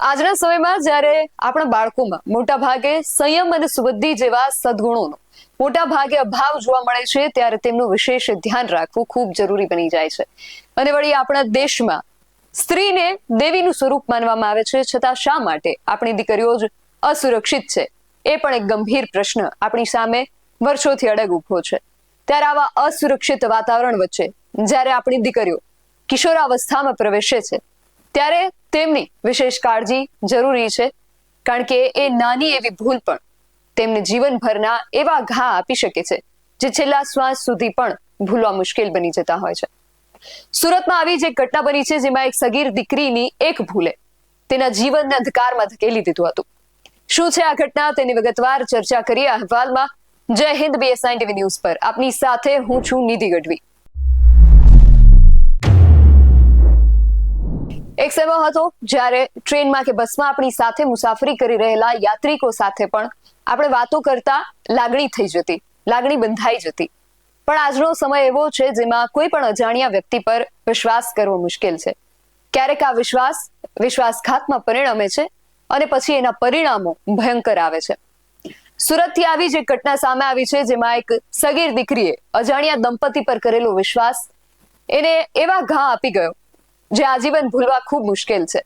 આજના સમયમાં જ્યારે આપણા બાળકોમાં મોટા ભાગે સંયમ અને સુબુદ્ધિ જેવા સદગુણોનો મોટા ભાગે અભાવ જોવા મળે છે, ત્યારે તેમનું વિશેષ ધ્યાન રાખવું ખૂબ જરૂરી બની જાય છે. અને વળી આપણા દેશમાં સ્ત્રીને દેવીનું સ્વરૂપ માનવામાં આવે છે, છતાં શા માટે આપણી દીકરીઓ જ અસુરક્ષિત છે? એ પણ એક ગંભીર પ્રશ્ન આપણી સામે વર્ષોથી અડગ ઊભો છે. ત્યારે આવા અસુરક્ષિત વાતાવરણ વચ્ચે જ્યારે આપણી દીકરીઓ કિશોરાવસ્થામાં પ્રવેશે છે, ત્યારે તેમની વિશેષ કાળજી જરૂરી છે, કારણ કે એ નાની એવી ભૂલ પણ તેમને જીવનભરના એવા ઘા આપી શકે છે, જે છેલ્લા શ્વાસ સુધી પણ ભૂલવા મુશ્કેલ બની જતા હોય છે. સુરતમાં આવી જે ઘટના બની છે, જેમાં એક સગીર દીકરીની એક ભૂલે તેના જીવનને અંધકારમાં ધકેલી દીધું હતું. શું છે આ ઘટના? તેની વિગતવાર ચર્ચા કરીએ અહેવાલમાં. જય હિન્દ બીએસઆઈ ટીવી ન્યૂઝ પર. આપની સાથે હું છું નિધિ ગઢવી. એક સમય હતો, જ્યારે ટ્રેનમાં કે બસમાં આપણી સાથે મુસાફરી કરી રહેલા યાત્રિકો સાથે પણ આપણે વાતો કરતા લાગણી થઈ જતી, લાગણી બંધાઈ જતી. પણ આજનો સમય એવો છે જેમાં કોઈ પણ અજાણ્યા વ્યક્તિ પર વિશ્વાસ કરવો મુશ્કેલ છે. ક્યારેક આ વિશ્વાસ, વિશ્વાસઘાતમાં પરિણમે છે અને પછી એના પરિણામો ભયંકર આવે છે. સુરતથી આવી જે ઘટના સામે આવી છે જેમાં એક સગીર દીકરીએ અજાણ્યા દંપતી પર કરેલો વિશ્વાસ એને એવા ઘા આપી ગયો જે આજીવન ભૂલવા ખૂબ મુશ્કેલ છે.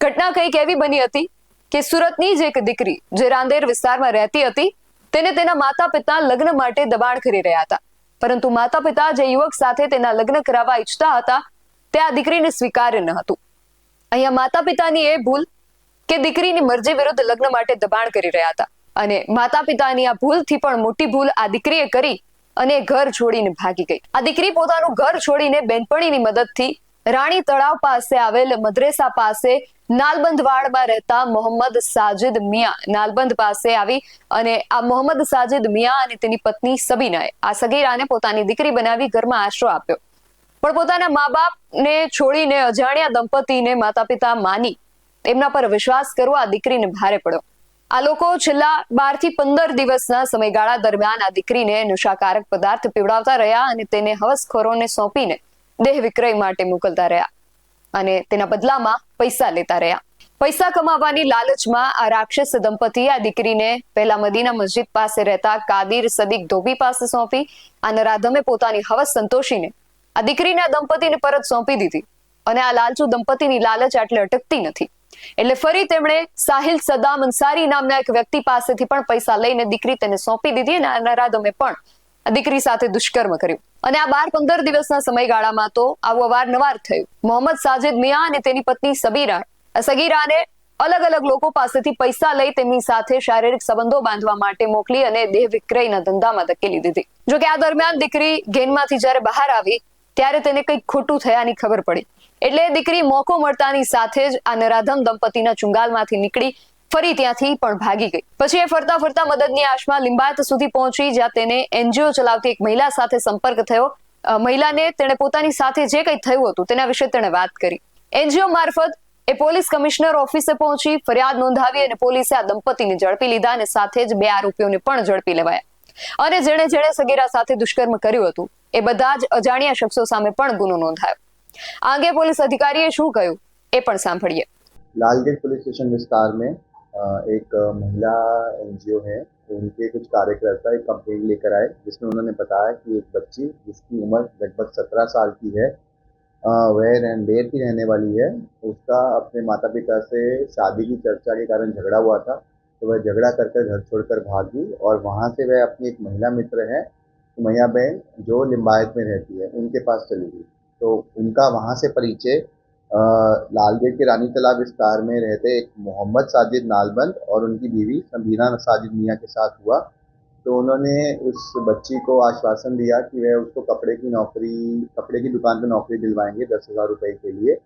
ઘટના કંઈક એવી બની હતી કે સુરતની જ એક દીકરી જે રાંદેર વિસ્તારમાં રહેતી હતી, તેને તેના માતા પિતા લગ્ન માટે દબાણ કરી રહ્યા હતા. પરંતુ માતા પિતા જે યુવક સાથે તેના લગ્ન કરાવવા ઈચ્છતા હતા, તે આ દીકરીને સ્વીકાર્ય ન હતું. અહીંયા માતા પિતાની એ ભૂલ કે દીકરીની મરજી વિરુદ્ધ લગ્ન માટે દબાણ કરી રહ્યા હતા. અને માતા પિતાની આ ભૂલથી પણ મોટી ભૂલ આ દીકરીએ કરી અને ઘર છોડીને ભાગી ગઈ. આ દીકરી પોતાનું ઘર છોડીને બેનપણીની મદદથી રાણી તળાવ પાસે આવેલ મદ્રેસા પાસે નાલબંધવાડમાં રહેતા મોહમ્મદ સાજિદ મિયા નાલબંધ પાસે આવી અને આ મોહમ્મદ સાજિદ મિયા અને તેની પત્ની સબીનાએ આ સગીરાને પોતાની દીકરી બનાવી ઘરમાં આશરો આપ્યો. પણ પોતાના મા બાપને છોડીને અજાણ્યા દંપતીને માતા પિતા માની તેમના પર વિશ્વાસ કરવો આ દીકરીને ભારે પડ્યો. આ લોકો છેલ્લા બારથી પંદર દિવસના સમયગાળા દરમિયાન આ દીકરીને નશાકારક પદાર્થ પીવડાવતા રહ્યા અને તેને હવસખોરોને સોંપીને દેહ વિક્રય માટે મોકલતા રહ્યા અને તેના બદલામાં પૈસા લેતા રહ્યા. પૈસા કમાવાની લાલચમાં આ રાક્ષસ દંપતી આ દીકરીને પહેલા મદીના મસ્જિદ પાસે રહેતા કાદીર સદીક ધોબી પાસે સોંપી આ નરાધમે પોતાની હવસ સંતોષીને આ દીકરીને આ દંપતીને પરત સોંપી દીધી અને આ લાલચુ દંપતીની લાલચ આટલે અટકતી નથી. એટલે ફરી તેમણે સાહિલ સદામ અંસારી નામના એક વ્યક્તિ પાસેથી પણ પૈસા લઈને દીકરી તેને સોંપી દીધી અને આ નરાધમે પણ આ દીકરી સાથે દુષ્કર્મ કર્યું. અને આ બાર પંદર દિવસના સમયગાળામાં તો આવું અવારનવાર થયું. મોહમ્મદ સાજેદ મિયા અને તેની પત્ની સબીરા સગીરાને અલગ અલગ લોકો પાસેથી પૈસા લઈ તેમની સાથે શારીરિક સંબંધો બાંધવા માટે મોકલી અને દેહ વિક્રયના ધંધામાં ધકેલી દીધી. જો કે આ દરમિયાન દીકરી ગેનમાંથી જ્યારે બહાર આવી, ત્યારે તેને કંઈક ખોટું થયાની ખબર પડી. એટલે દીકરી મોકો મળતાની સાથે જ આ નરાધમ દંપતીના ચુંગાલમાંથી નીકળી ફરી ત્યાંથી પણ ભાગી ગઈ. પછી એ ફરતા ફરતા મદદની આશમાં લિંબાયત સુધી પહોંચી, જ્યાં તેને એનજીઓ ચલાવતી એક મહિલા સાથે સંપર્ક થયો. મહિલાને તેણે પોતાની સાથે જે કંઈ થયું હતું તેના વિશે તેણે વાત કરી. એનજીઓ મારફત એ પોલીસ કમિશનર ઓફિસે પહોંચી, ફરિયાદ નોંધાવી અને પોલીસે આ દંપતીને ઝડપી લીધા અને સાથે જ બે આરોપીઓને પણ ઝડપી લેવાયા. અને જેણે જેણે સગીરા સાથે દુષ્કર્મ કર્યું હતું, એ બધા જ અજાણ્યા શખ્સો સામે પણ ગુનો નોંધાયો. આ અંગે પોલીસ અધિકારીએ શું કહ્યું, એ પણ સાંભળીએ. લાલગીર પોલીસ સ્ટેશન વિસ્તારમાં एक महिला एनजीओ है, उनके कुछ कार्यकर्ता एक कंप्लेंट लेकर आए, जिसमें उन्होंने बताया कि एक बच्ची जिसकी उम्र लगभग सत्रह साल की है वह रंडेर की रहने वाली है। उसका अपने माता पिता से शादी की चर्चा के कारण झगड़ा हुआ था तो वह झगड़ा कर कर घर छोड़कर भागी और वहाँ से वह अपनी एक महिला मित्र है मैया बहन जो लिम्बायत में रहती है, उनके पास चली गई। तो उनका वहाँ से परिचय लालगेट के रानी तालाब विस्तार में रहते एक मोहम्मद साजिद नालबंद और उनकी बीवी सबीना साजिद मियाँ के साथ हुआ। तो उन्होंने उस बच्ची को आश्वासन दिया कि वह उसको कपड़े की नौकरी, कपड़े की दुकान पर नौकरी दिलवाएँगे दस हज़ार रुपये के लिए।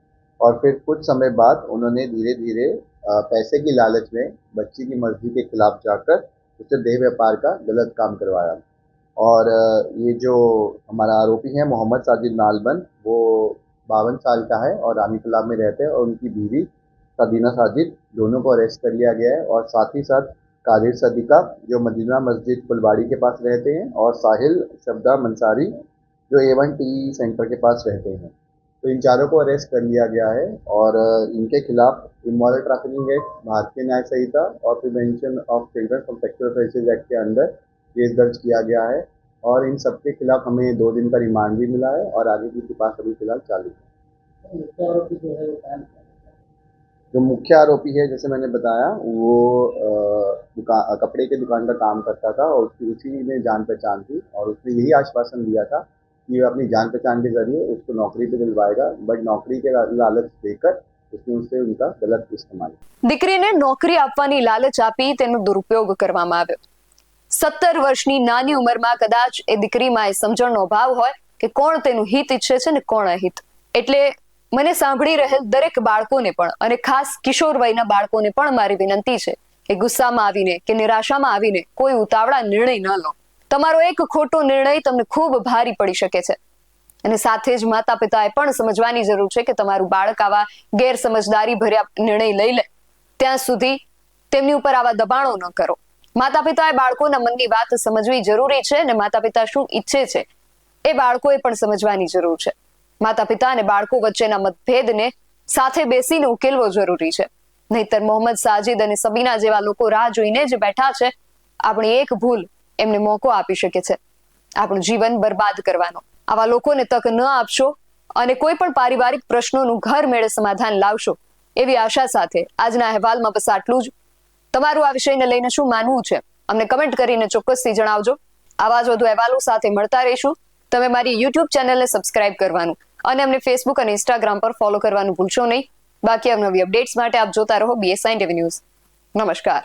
और फिर कुछ समय बाद उन्होंने धीरे धीरे पैसे की लालच में बच्ची की मर्ज़ी के खिलाफ जाकर उससे देह व्यापार का गलत काम करवाया। और ये जो हमारा आरोपी है मोहम्मद साजिद नालबंद, वो बावन साल का है और रानी तालाब में रहते हैं और उनकी बीवी सदीना साजिद दोनों को अरेस्ट कर लिया गया है और साथ ही साथ कादिर सदीका जो मदीना मस्जिद फुलवाड़ी के पास रहते हैं और साहिल शब्दा मंसारी जो ए वन टी सेंटर के पास रहते हैं। तो इन चारों को अरेस्ट कर लिया गया है और इनके खिलाफ इमोरल ट्रैफिकिंग एक्ट भारतीय न्याय संहिता और prevention of children from sexual act के अंदर केस दर्ज किया गया है। और इन सबके खिलाफ हमें दो दिन का रिमांड भी मिला है और आगे की तपास अभी फिलहाल चालू है मुख्य आरोपी जो है वो कान जो मुख्य आरोपी है जैसे मैंने बताया वो दुकान कपड़े के दुकान का काम करता था और उसकी उसी में जान पहचान थी और उसने यही आश्वासन दिया था कि वो अपनी जान पहचान के जरिए उसको नौकरी पे दिलवाएगा बट नौकरी के ला- लालच देकर उसने उससे उनका गलत इस्तेमाल किया। દીકરીને નોકરી આપવાની લાલચ આપી તેનો દુરુપયોગ કરવામાં આવ્યો સત્તર વર્ષની નાની ઉંમરમાં કદાચ એ દીકરીમાં એ સમજણનો અભાવ હોય કે કોણ તેનું હિત ઈચ્છે છે ને કોણ અહિત. એટલે મને સાંભળી રહેલ દરેક બાળકોને પણ અને ખાસ કિશોર વયના બાળકોને પણ મારી વિનંતી છે કે ગુસ્સામાં આવીને કે નિરાશામાં આવીને કોઈ ઉતાવળા નિર્ણય ન લો. તમારો એક ખોટો નિર્ણય તમને ખૂબ ભારી પડી શકે છે. અને સાથે જ માતા પિતાએ પણ સમજવાની જરૂર છે કે તમારું બાળક આવા ગેરસમજદારી ભર્યા નિર્ણય લઈ લે. ત્યાં સુધી તેમની ઉપર આવા દબાણો ન કરો. માતા પિતાએ બાળકોના મનની વાત સમજવી જરૂરી છે અને માતા પિતા શું ઈચ્છે છે એ બાળકોએ પણ સમજવાની જરૂર છે. માતા પિતા અને બાળકો વચ્ચેના મતભેદને સાથે બેસીને ઉકેલવો જરૂરી છે. નહીતર મોહમ્મદ સાજિદ અને સબીના જેવા લોકો રાહ જોઈને જ બેઠા છે. આપણી એક ભૂલ એમને મોકો આપી શકે છે. આપણું જીવન બરબાદ કરવાનો. આવા લોકોને તક ન આપશો અને કોઈ પણ પારિવારિક પ્રશ્નોનું ઘર મેળે સમાધાન લાવશો એવી આશા સાથે આજના અહેવાલમાં બસ આટલું જ. તમારું આ વિષયને લઈને શું માનવું છે? અમને કમેન્ટ કરીને ચોક્કસથી જણાવજો. આવા જ વધુ અહેવાલો સાથે મળતા રહીશું. તમે મારી યુટ્યુબ ચેનલને સબસ્ક્રાઇબ કરવાનું અને અમને ફેસબુક અને ઇન્સ્ટાગ્રામ પર ફોલો કરવાનું ભૂલશો નહીં. બાકી અવનવી અપડેટ્સ માટે આપ જોતા રહો બીએસઆઈ ન્યૂઝ નમસ્કાર.